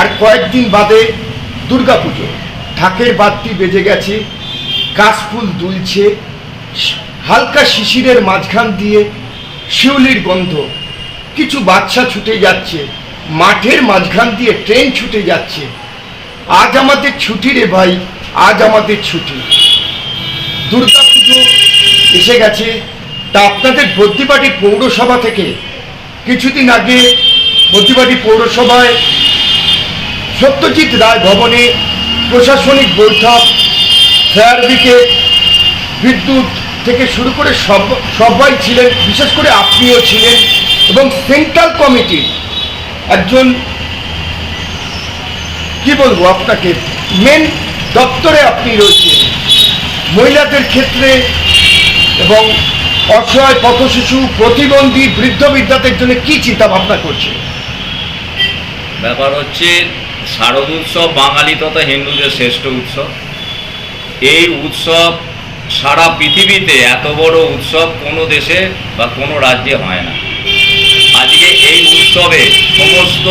আর কয়েকদিন বাদে দুর্গাপুজো। ঢাকের বাদটি বেজে গেছে কাশফুল দুলছে, হালকা শিশিরের মাঝখান দিয়ে শিউলির গন্ধ। কিছু বাচ্চা ছুটে যাচ্ছে, মাঠের মাঝখান দিয়ে ট্রেন ছুটে যাচ্ছে। আজ আমাদের ছুটি রে ভাই, আজ আমাদের ছুটি। দুর্গাপুজো এসে গেছে, তা আপনাদের বদ্যিবাটি পৌরসভা থেকে। কিছুদিন আগে বদ্যিবাটি পৌরসভায় সত্যজিৎ রায় ভবনে প্রশাসনিক বৈঠক, ফায়ার ব্রিগেড বিদ্যুৎ থেকে শুরু করে সব, সবাই ছিলেন, বিশেষ করে আপনিও ছিলেন, এবং সেন্ট্রাল কমিটির একজন, কি বলব আপনাকে, মেন দপ্তরে আপনি রয়েছেন। মহিলাদের ক্ষেত্রে এবং অসহায় পথশিশু, প্রতিবন্ধী, বৃদ্ধ বিদ্যাদের জন্য কি চিন্তা ভাবনা করছে ব্যাপার হচ্ছে শারদ উৎসব বাঙালি তথা হিন্দুদের শ্রেষ্ঠ উৎসব। এই উৎসব সারা পৃথিবীতে এত বড় উৎসব কোনো দেশে বা কোনো রাজ্যে হয় না। আজকে এই উৎসবে সমস্ত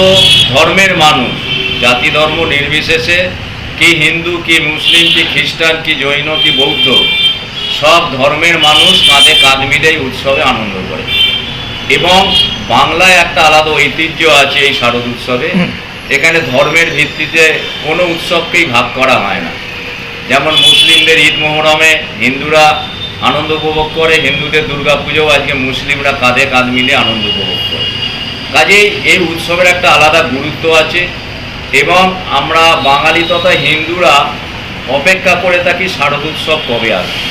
ধর্মের মানুষ, জাতি ধর্ম নির্বিশেষে, কি হিন্দু, কি মুসলিম, কি খ্রিস্টান, কি জৈন, কি বৌদ্ধ, সব ধর্মের মানুষ কাঁধে কাঁধ মিলে এই উৎসবে আনন্দ করে। এবং বাংলায় একটা আলাদা ঐতিহ্য আছে এই শারদ উৎসবে। এখানে ধর্মের ভিত্তিতে কোনো উৎসবকেই ভাগ করা হয় না। যেমন মুসলিমদের ঈদ মোহরমে হিন্দুরা আনন্দ উপভোগ করে, হিন্দুদের দুর্গাপুজোও আজকে মুসলিমরা কাঁধে কাঁধ মিলে আনন্দ উপভোগ করে। কাজেই এই উৎসবের একটা আলাদা গুরুত্ব আছে এবং আমরা বাঙালি তথা হিন্দুরা অপেক্ষা করে থাকি শারদ উৎসব কবে আসবে।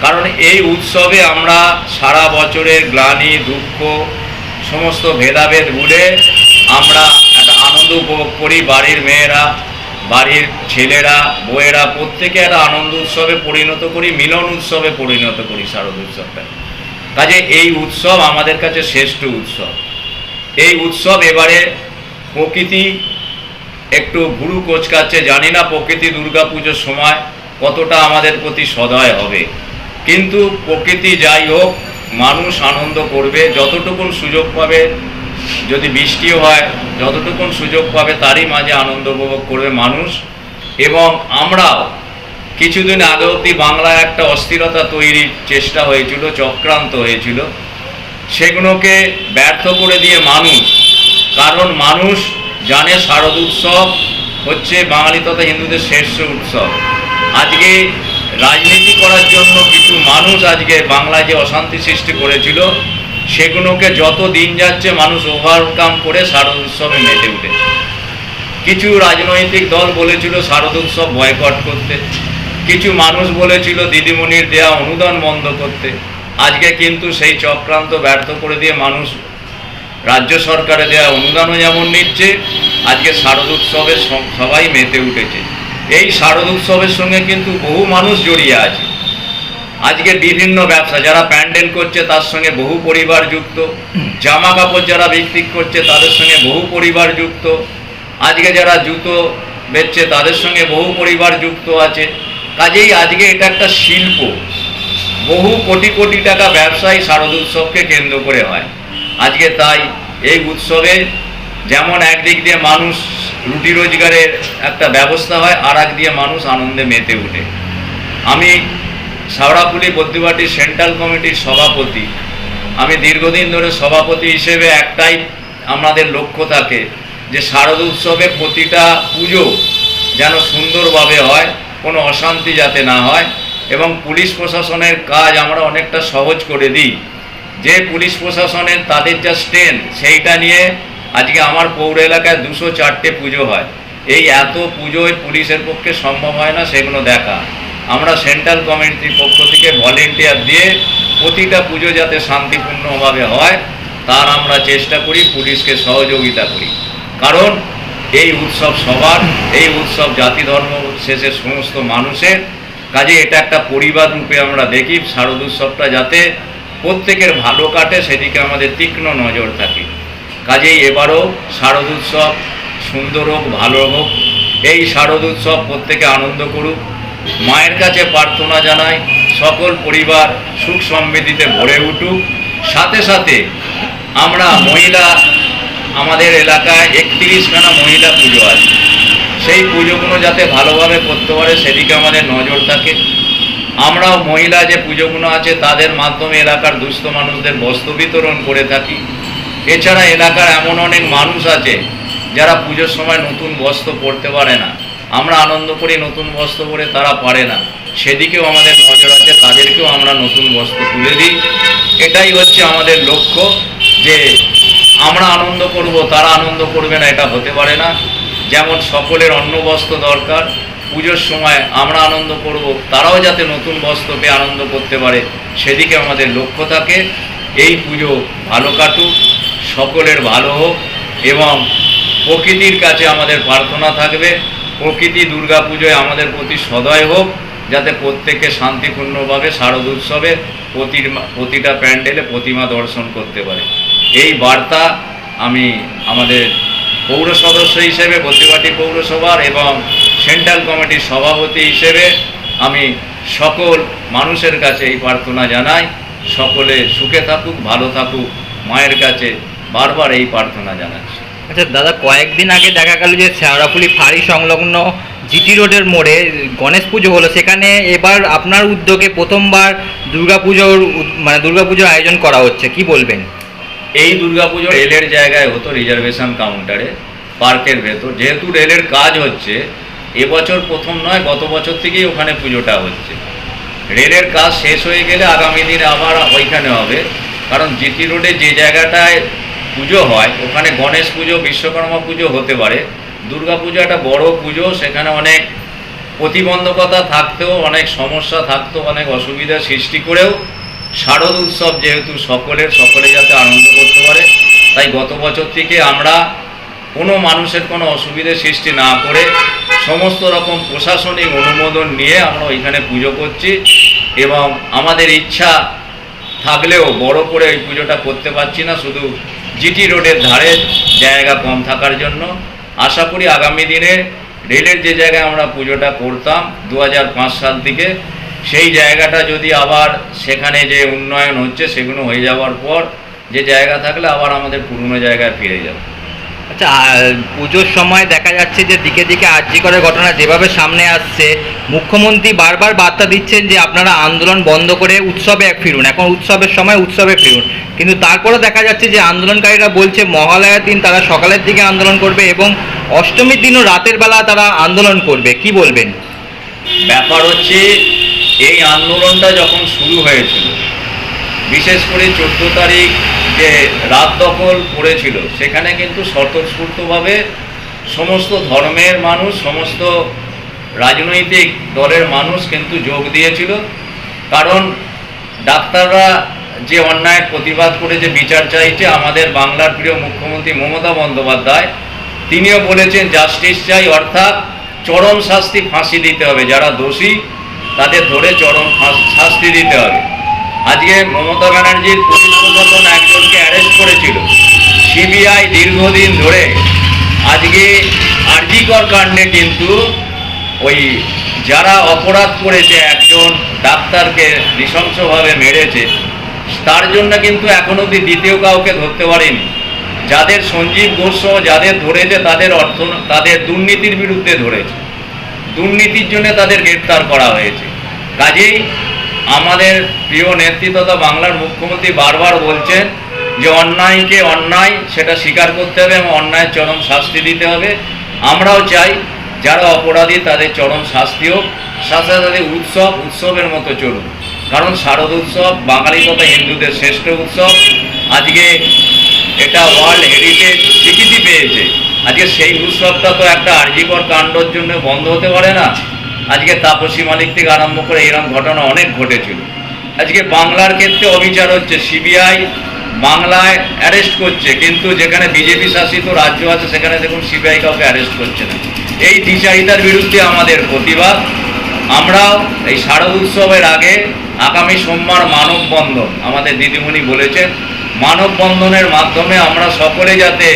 কারণ এই উৎসবে আমরা সারা বছরের গ্লানি, দুঃখ, সমস্ত ভেদাভেদ ভুলে আমরা আনন্দ উপভোগ করি, বাড়ির মেয়েরা, বাড়ির ছেলেরা, বউয়েরা, প্রত্যেকে একটা আনন্দ উৎসবে পরিণত করি, মিলন উৎসবে পরিণত করি শারদ উৎসবটা। কাজে এই উৎসব আমাদের কাছে শ্রেষ্ঠ উৎসব। এই উৎসব এবারে প্রকৃতি একটু গুরু কোচকাচ্ছে, জানি না প্রকৃতি দুর্গাপুজোর সময় কতটা আমাদের প্রতি সদয় হবে। কিন্তু প্রকৃতি যাই হোক, মানুষ আনন্দ করবে, যতটুকুন সুযোগ পাবে যদি বৃষ্টিও হয়, যতটুকুন সুযোগ পাবে তারই মাঝে আনন্দ উপভোগ করবে মানুষ। এবং আমরাও কিছুদিন আগে অবধি বাংলায় একটা অস্থিরতা তৈরির চেষ্টা হয়েছিল, চক্রান্ত হয়েছিল। সেগুলোকে ব্যর্থ করে দিয়ে মানুষ, কারণ মানুষ জানে শারদ উৎসব হচ্ছে বাঙালি তথা হিন্দুদের শ্রেষ্ঠ উৎসব। আজকে রাজনীতি করার জন্য কিছু মানুষ আজকে বাংলায় যে অশান্তি সৃষ্টি করেছিল সেগুলোকে যত দিন যাচ্ছে মানুষ ওভারকাম করে শারদ উৎসবে মেতে উঠেছে কিছু রাজনৈতিক দল বলেছিল শারদ উৎসব বয়কট করতে। কিছু মানুষ বলেছিল দিদিমণির দেয়া অনুদান বন্ধ করতে। আজকে কিন্তু সেই চক্রান্ত ব্যর্থ করে দিয়ে মানুষ রাজ্য সরকারে দেওয়া অনুদানও যেমন নিচ্ছে, আজকে শারদ উৎসবে সবাই মেতে উঠেছে। এই শারদ উৎসবের সঙ্গে কিন্তু বহু মানুষ জড়িয়ে আছে। আজকে বিভিন্ন ব্যবসা, যারা প্যান্ডেল করছে তার সঙ্গে বহু পরিবার যুক্ত জামা কাপড় যারা বিক্রি করছে তাদের সঙ্গে বহু পরিবার যুক্ত, আজকে যারা জুতো বেচছে তাদের সঙ্গে বহু পরিবার যুক্ত আছে। কাজেই আজকে এটা একটা শিল্প। বহু কোটি কোটি টাকা ব্যবসায়ী শারদ উৎসবকে কেন্দ্র করে হয়। আজকে তাই এই উৎসবে যেমন একদিক দিয়ে মানুষ রুটি রোজগারের একটা ব্যবস্থা হয় আর এক দিয়ে মানুষ আনন্দে মেতে ওঠে। আমি সাওড়াপুলি বদ্যিবাটি সেন্ট্রাল কমিটির সভাপতি। আমি দীর্ঘদিন ধরে সভাপতি হিসেবে একটাই আমাদের লক্ষ্য থাকে যে শারদ উৎসবে প্রতিটা পুজো যেন সুন্দরভাবে হয়, কোনো অশান্তি যাতে না হয় এবং পুলিশ প্রশাসনের কাজ আমরা অনেকটা সহজ করে দিই। যে পুলিশ প্রশাসনের তাদের যা স্ট্রেন্থ সেইটা নিয়ে আজকে আমার পৌর এলাকায় দুশো চারটে পুজো হয়। এই এত পুজোয় পুলিশের পক্ষে সম্ভব হয় না সেগুলো দেখা। আমরা সেন্ট্রাল কমিটির পক্ষ থেকে ভলেন্টিয়ার দিয়ে প্রতিটা পুজো যাতে শান্তিপূর্ণভাবে হয়, তার আমরা চেষ্টা করি, পুলিশকে সহযোগিতা করি। কারণ এই উৎসব সবার, এই উৎসব জাতি ধর্ম শেষে সমস্ত মানুষের। কাজে এটা একটা পরিবার রূপে আমরা দেখি, শারদ উৎসবটা যাতে প্রত্যেকের ভালো কাটে, সেদিকে আমাদের তীক্ষ্ণ নজর থাকে। কাজেই এবারও শারদ উৎসব সুন্দর হোক, ভালো হোক, এই শারদ উৎসব প্রত্যেকে আনন্দ করুক। মায়ের কাছে প্রার্থনা জানাই, সকল পরিবার সুখ সমৃদ্ধিতে ভরে উঠুক। সাথে সাথে আমরা মহিলা, আমাদের এলাকায় একত্রিশখানা মহিলা পুজো আছে সেই পুজোগুলো যাতে ভালোভাবে করতে পারে, সেদিকে আমাদের নজর থাকে। আমরাও মহিলা যে পুজোগুলো আছে, তাদের মাধ্যমে এলাকার দুস্থ মানুষদের বস্ত্র বিতরণ করে থাকি। এছাড়া এলাকার এমন অনেক মানুষ আছে, যারা পুজোর সময় নতুন বস্ত্র পরতে পারে না। আমরা আনন্দ করি, নতুন বস্ত্র পরে তারা পারে না। সেদিকেও আমাদের নজর আছে, তাদেরকেও আমরা নতুন বস্ত্র তুলে দিই। এটাই হচ্ছে আমাদের লক্ষ্য যে আমরা আনন্দ করব, তারা আনন্দ করবে না, এটা হতে পারে না। যেমন সকলের অন্ন বস্ত্র দরকার, পুজোর সময় আমরা আনন্দ করব, তারাও যাতে নতুন বস্ত্র পেয়ে আনন্দ করতে পারে। সেদিকে আমাদের লক্ষ্য থাকে, এই পুজো ভালো কাটুক, সকলের ভালো হোক, এবং প্রকৃতির কাছে আমাদের প্রার্থনা থাকবে। প্রকৃতি দুর্গা পুজোয় আমাদের প্রতি সদয় হোক, যাতে প্রত্যেকে শান্তিপূর্ণভাবে শারদ উৎসবে প্রতিটা প্যান্ডেলে প্রতিমা দর্শন করতে পারে। এই বার্তা আমি আমাদের পৌর সদস্য হিসেবে বদ্রিবাটি পৌরসভার এবং সেন্ট্রাল কমিটির সভাপতি হিসেবে আমি সকল মানুষের কাছে এই প্রার্থনা জানাই। সকলে সুখে থাকুক, ভালো থাকুক, মায়ের কাছে বারবার এই প্রার্থনা জানাচ্ছি। আচ্ছা দাদা, কয়েকদিন আগে দেখা গেল যে শেওড়াফুলি ফাঁড়ি সংলগ্ন জিটি রোডের মোড়ে গণেশ পুজো হলো। সেখানে এবার আপনার উদ্যোগে প্রথমবার দুর্গাপুজোর মানে দুর্গাপুজোর আয়োজন করা হচ্ছে। কি বলবেন? এই দুর্গাপুজো রেলের জায়গায় হতো রিজার্ভেশন কাউন্টারে, পার্কের ভেতর। যেহেতু রেলের কাজ হচ্ছে, এবছর প্রথম নয়, গত বছর থেকেই ওখানে পুজোটা হচ্ছে। রেলের কাজ শেষ হয়ে গেলে আগামী দিনে আবার ওইখানে হবে। কারণ জিটি রোডে যে জায়গাটায় পুজো হয়, ওখানে গণেশ পুজো, বিশ্বকর্মা পুজো হতে পারে। দুর্গা পুজো একটা বড় পুজো, সেখানে অনেক প্রতিবন্ধকতা থাকতেও, অনেক সমস্যা থাকতো অনেক অসুবিধা সৃষ্টি করেও শারদ উৎসব যেহেতু সকলের, সকলে যাতে আনন্দ করতে পারে, তাই গত বছর থেকে আমরা কোনো মানুষের কোনো অসুবিধে সৃষ্টি না করে সমস্ত রকম প্রশাসনিক অনুমোদন নিয়ে আমরা ওইখানে পুজো করছি এবং আমাদের ইচ্ছা থাকলেও বড় করে এই পুজোটা করতে পারছি না, শুধু জিটি রোডের ধারে জায়গা কম থাকার জন্য আশা করি আগামী দিনে রেলের যে জায়গায় আমরা পুজোটা করতাম দু হাজার পাঁচ সাল থেকে, সেই জায়গাটা যদি আবার সেখানে যে উন্নয়ন হচ্ছে সেগুলো হয়ে যাওয়ার পর যে জায়গা থাকলে আবার আমাদের পুরনো জায়গায় ফিরে যাবে। আচ্ছা পুজোর সময় দেখা যাচ্ছে যে দিকে দিকে আর্জি করার ঘটনা যেভাবে সামনে আসছে, মুখ্যমন্ত্রী বারবার বার্তা দিচ্ছেন যে আপনারা আন্দোলন বন্ধ করে উৎসবে ফিরুন, এখন উৎসবের সময় উৎসবে ফিরুন। কিন্তু তারপরে দেখা যাচ্ছে যে আন্দোলনকারীরা বলছে মহালয়ার দিন তারা সকালের দিকে আন্দোলন করবে এবং অষ্টমীর দিনও রাতের বেলা তারা আন্দোলন করবে। কি বলবেন? ব্যাপার হচ্ছে, এই আন্দোলনটা যখন শুরু হয়েছিল বিশেষ করে চোদ্দ তারিখ যে রাত দখল করেছিল সেখানে কিন্তু স্বতঃস্ফূর্তভাবে সমস্ত ধর্মের মানুষ, সমস্ত রাজনৈতিক দলের মানুষ কিন্তু যোগ দিয়েছিল। কারণ ডাক্তাররা যে অন্যায়ের প্রতিবাদ করে যে বিচার চাইছে, আমাদের বাংলার প্রিয় মুখ্যমন্ত্রী মমতা বন্দ্যোপাধ্যায়, তিনিও বলেছেন, জাস্টিস চাই, অর্থাৎ চরম শাস্তি ফাঁসি দিতে হবে। যারা দোষী, তাদের ধরে চরম শাস্তি দিতে হবে। আজকে মমতা ব্যানার্জির পুলিশ একজনকে অ্যারেস্ট করেছিল। সিবিআই দীর্ঘদিন ধরে আজকে আরজিকর কাণ্ডে কিন্তু ওই যারা অপরাধ করেছে একজন ডাক্তারকে নৃশংসভাবে মেরেছে, তার জন্য কিন্তু এখন অবধি দ্বিতীয় কাউকে ধরতে পারেনি। যাদের সঞ্জীব গোস্ব যাদের ধরেছে, তাদের অর্থ, তাদের দুর্নীতির বিরুদ্ধে ধরেছে। দুর্নীতির জন্য তাদের গ্রেপ্তার করা হয়েছে। কাজেই আমাদের প্রিয় নেত্রী তথা বাংলার মুখ্যমন্ত্রী বারবার বলছেন যে অন্যায়কে অন্যায়, সেটা স্বীকার করতে হবে এবং অন্যায়ের চরম শাস্তি দিতে হবে। আমরাও চাই যারা অপরাধী তাদের চরম শাস্তি হোক, সাথে সাথে উৎসব, উৎসবের মতো চলুন কারণ শারদ উৎসব, বাঙালি তথা হিন্দুদের শ্রেষ্ঠ উৎসব। আজকে এটা ওয়ার্ল্ড হেরিটেজ স্বীকৃতি পেয়েছে। আজকে সেই উৎসবটা তো একটা আর্জিকর কাণ্ডর জন্য বন্ধ হতে পারে না। আজকে তাপসী মালিক থেকে আরম্ভ করে এরকম ঘটনা অনেক ঘটেছিল। আজকে বাংলার ক্ষেত্রে অবিচার হচ্ছে, সিবিআই বাংলায় অ্যারেস্ট করছে, কিন্তু যেখানে বিজেপি শাসিত রাজ্য আছে, সেখানে দেখুন সিবিআই কাউকে অ্যারেস্ট করছে না। এই দ্বিচারিতার বিরুদ্ধে আমাদের প্রতিবাদ। আমরাও এই শারদ উৎসবের আগে আগামী সোমবার মানববন্ধন, আমাদের দিদিমণি বলেছেন, মানববন্ধনের মাধ্যমে আমরা সকলে যাতে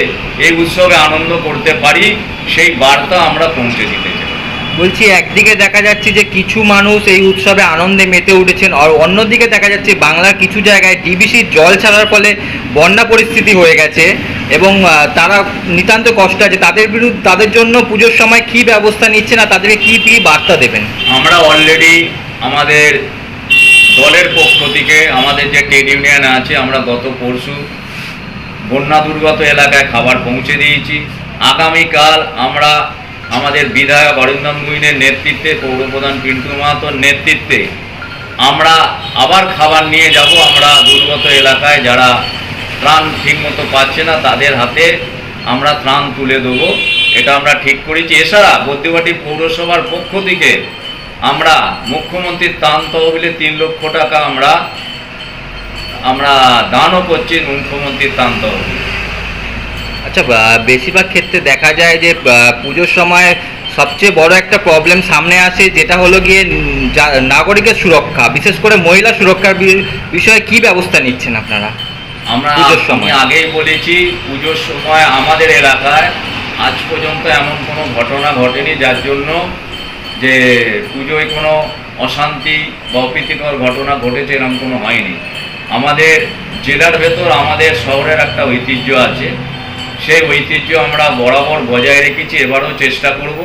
এই উৎসবে আনন্দ করতে পারি, সেই বার্তা আমরা পৌঁছে দিতে চাই। বলছি, একদিকে দেখা যাচ্ছে যে কিছু মানুষ এই উৎসবে আনন্দে মেতে উঠেছেন, আর অন্যদিকে দেখা যাচ্ছে বাংলার কিছু জায়গায় ডিবিসির জল ছাড়ার ফলে বন্যা পরিস্থিতি হয়ে গেছে এবং তারা নিতান্ত কষ্ট আছে। তাদের বিরুদ্ধে, তাদের জন্য পুজোর সময় কি ব্যবস্থা নিচ্ছে না তাদেরকে কি কি বার্তা দেবেন? আমরা অলরেডি আমাদের দলের পক্ষ থেকে, আমাদের যে ট্রেড ইউনিয়ন আছে, আমরা গত পরশু বন্যা দুর্গত এলাকায় খাবার পৌঁছে দিয়েছি। আগামীকাল আমরা আমাদের বিধায়ক অরিন্দম গুইনের নেতৃত্বে, পৌরপ্রধান পিন্টু মাহাতোর নেতৃত্বে, আমরা আবার খাবার নিয়ে যাব। আমরা দুর্গত এলাকায় যারা ত্রাণ ঠিকমতো পাচ্ছে না, তাদের হাতে আমরা ত্রাণ তুলে দেবো। এটা আমরা ঠিক করেছি। এছাড়া বদ্যিবাটি পৌরসভার পক্ষ থেকে আমরা মুখ্যমন্ত্রীর ত্রাণ তহবিলে তিন লক্ষ টাকা আমরা আমরা দানও করছি মুখ্যমন্ত্রীর ত্রাণ তহবিল। আচ্ছা বেশিরভাগ ক্ষেত্রে দেখা যায় যে পুজোর সময় সবচেয়ে বড় একটা প্রবলেম সামনে আসে যেটা হলো গিয়ে যা- নাগরিকের সুরক্ষা বিশেষ করে মহিলা সুরক্ষার বিষয়ে কি ব্যবস্থা নিচ্ছেন আপনারা? আমরা পুজোর সময়। আগেই বলেছি পুজোর সময় আমাদের এলাকায় আজ পর্যন্ত এমন কোনো ঘটনা ঘটেনি যার জন্য যে পুজোয় কোনো অশান্তি বা অপ্রীতিকর ঘটনা ঘটেছে এরকম কোনো হয়নি। আমাদের জেলার ভেতর আমাদের শহরের একটা ঐতিহ্য আছে। সেই ঐতিহ্য আমরা বরাবর বজায় রেখেছি, এবারও চেষ্টা করব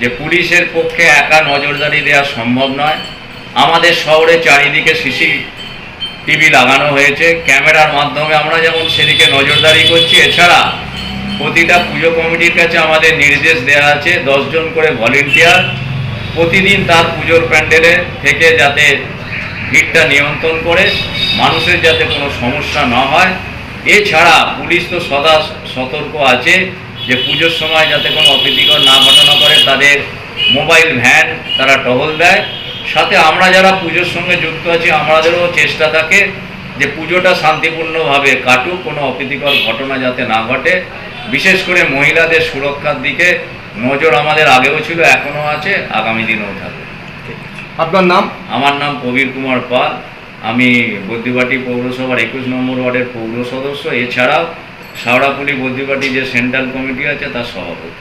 যে পুলিশের পক্ষে একা নজরদারি দেওয়া সম্ভব নয়। আমাদের শহরে চারিদিকে সিসি টিভি লাগানো হয়েছে, ক্যামেরার মাধ্যমে আমরা যেমন সেদিকে নজরদারি করছি, এছাড়া প্রতিটা পুজো কমিটির কাছে আমাদের নির্দেশ দেওয়া আছে, দশজন করে ভলেন্টিয়ার প্রতিদিন তার পুজোর প্যান্ডেলে থেকে যাতে ভিড়টা নিয়ন্ত্রণ করে, মানুষের যাতে কোনো সমস্যা না হয়। এছাড়া পুলিশ তো সদা সতর্ক আছে যে পুজোর সময় যাতে কোনো অপ্রীতিকর না ঘটনা করে তাদের মোবাইল ভ্যান তারা টহল দেয়। সাথে আমরা যারা পুজোর সঙ্গে যুক্ত আছি আমাদেরও চেষ্টা থাকে যে পুজোটা শান্তিপূর্ণভাবে কাটুক কোনো অপ্রীতিকর ঘটনা যাতে না ঘটে। বিশেষ করে মহিলাদের সুরক্ষার দিকে নজর আমাদের আগেও ছিল এখনও আছে আগামী দিনেও থাকবে। আপনার নাম? আমার নাম প্রবীর কুমার পাল। আমি বদ্যিবাটি পৌরসভার একুশ নম্বর ওয়ার্ডের পৌর সদস্য, এছাড়াও শাওড়াপুলি বদ্যিবাটি যে সেন্ট্রাল কমিটি আছে তার সভাপতি।